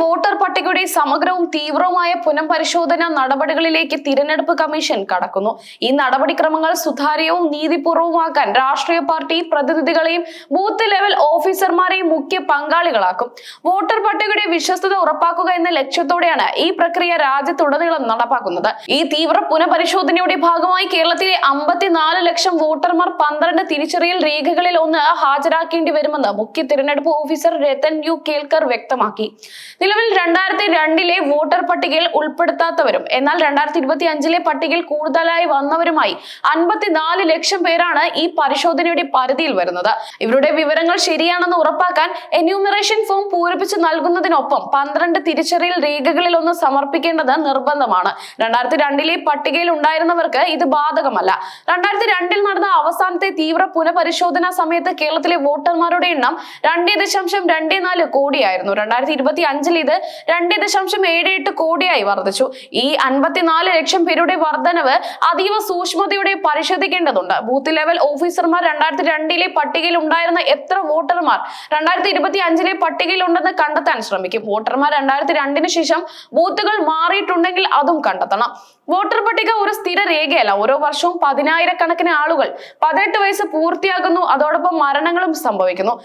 Voter പട്ടികയുടെ സമഗ്രവും തീവ്രവുമായ പുനഃപരിശോധന നടപടികളിലേക്ക് തിരഞ്ഞെടുപ്പ് കമ്മീഷൻ കടക്കുന്നു. ഈ നടപടിക്രമങ്ങൾ സുതാര്യവും നീതിപൂർവവുമാക്കാൻ രാഷ്ട്രീയ പാർട്ടി പ്രതിനിധികളെയും ബൂത്ത് ലെവൽ ഓഫീസർമാരെയും മുഖ്യ പങ്കാളികളാക്കും. വോട്ടർ പട്ടികയുടെ വിശ്വസ്തത ഉറപ്പാക്കുക എന്ന ലക്ഷ്യത്തോടെയാണ് ഈ പ്രക്രിയ രാജ്യത്തുടനീളം നടപ്പാക്കുന്നത്. ഈ തീവ്ര പുനഃപരിശോധനയുടെ ഭാഗമായി കേരളത്തിലെ അമ്പത്തിനാല് ലക്ഷം വോട്ടർമാർ പന്ത്രണ്ട് തിരിച്ചറിയൽ രേഖകളിൽ ഒന്ന് ഹാജരാക്കേണ്ടി വരുമെന്ന് മുഖ്യ തിരഞ്ഞെടുപ്പ് ഓഫീസർ രത്തൻ യു കേൽക്കർ വ്യക്തമാക്കി. നിലവിൽ രണ്ടായിരത്തി രണ്ടിലെ വോട്ടർ പട്ടികയിൽ ഉൾപ്പെടുത്താത്തവരും എന്നാൽ രണ്ടായിരത്തി ഇരുപത്തി അഞ്ചിലെ പട്ടികയിൽ കൂടുതലായി വന്നവരുമായി അൻപത്തിനാല് ലക്ഷം പേരാണ് ഈ പരിശോധനയുടെ പരിധിയിൽ വരുന്നത്. ഇവരുടെ വിവരങ്ങൾ ശരിയാണെന്ന് ഉറപ്പാക്കാൻ എന്യൂമറേഷൻ ഫോം പൂരിപ്പിച്ച് നൽകുന്നതിനൊപ്പം പന്ത്രണ്ട് തിരിച്ചറിയൽ രേഖകളിൽ ഒന്ന് സമർപ്പിക്കേണ്ടത് നിർബന്ധമാണ്. രണ്ടായിരത്തി രണ്ടിലെ പട്ടികയിൽ ഉണ്ടായിരുന്നവർക്ക് ഇത് ബാധകമല്ല. രണ്ടായിരത്തി രണ്ടിൽ നടന്ന അവസാനത്തെ തീവ്ര പുനഃപരിശോധനാ സമയത്ത് കേരളത്തിലെ വോട്ടർമാരുടെ എണ്ണം രണ്ടേ ദശാംശം രണ്ടേ നാല് കോടിയായിരുന്നു. രണ്ടായിരത്തി ഇരുപത്തി അഞ്ചിൽ ഇത് രണ്ട് ദശാംശം ഏഴ് എട്ട് കോടിയായി വർദ്ധിച്ചു. ഈ അൻപത്തിനാല് ലക്ഷം പേരുടെ വർധനവ് അതീവ സൂക്ഷ്മതയോടെ പരിശോധിക്കേണ്ടതുണ്ട്. ബൂത്ത് ലെവൽ ഓഫീസർമാർ രണ്ടായിരത്തി രണ്ടിലെ പട്ടികയിൽ ഉണ്ടായിരുന്ന എത്ര വോട്ടർമാർ രണ്ടായിരത്തി ഇരുപത്തി അഞ്ചിലെ പട്ടികയിൽ ഉണ്ടെന്ന് കണ്ടെത്താൻ ശ്രമിക്കും. വോട്ടർമാർ രണ്ടായിരത്തി രണ്ടിന് ശേഷം ബൂത്തുകൾ മാറിയിട്ടുണ്ടെങ്കിൽ അതും കണ്ടെത്തണം. വോട്ടർ പട്ടിക ഒരു സ്ഥിര രേഖയല്ല. ഓരോ വർഷവും പതിനായിരക്കണക്കിന് ആളുകൾ പതിനെട്ട് വയസ്സ് പൂർത്തിയാകുന്നു. അതോടൊപ്പം മരണങ്ങളും സംഭവിക്കുന്നു.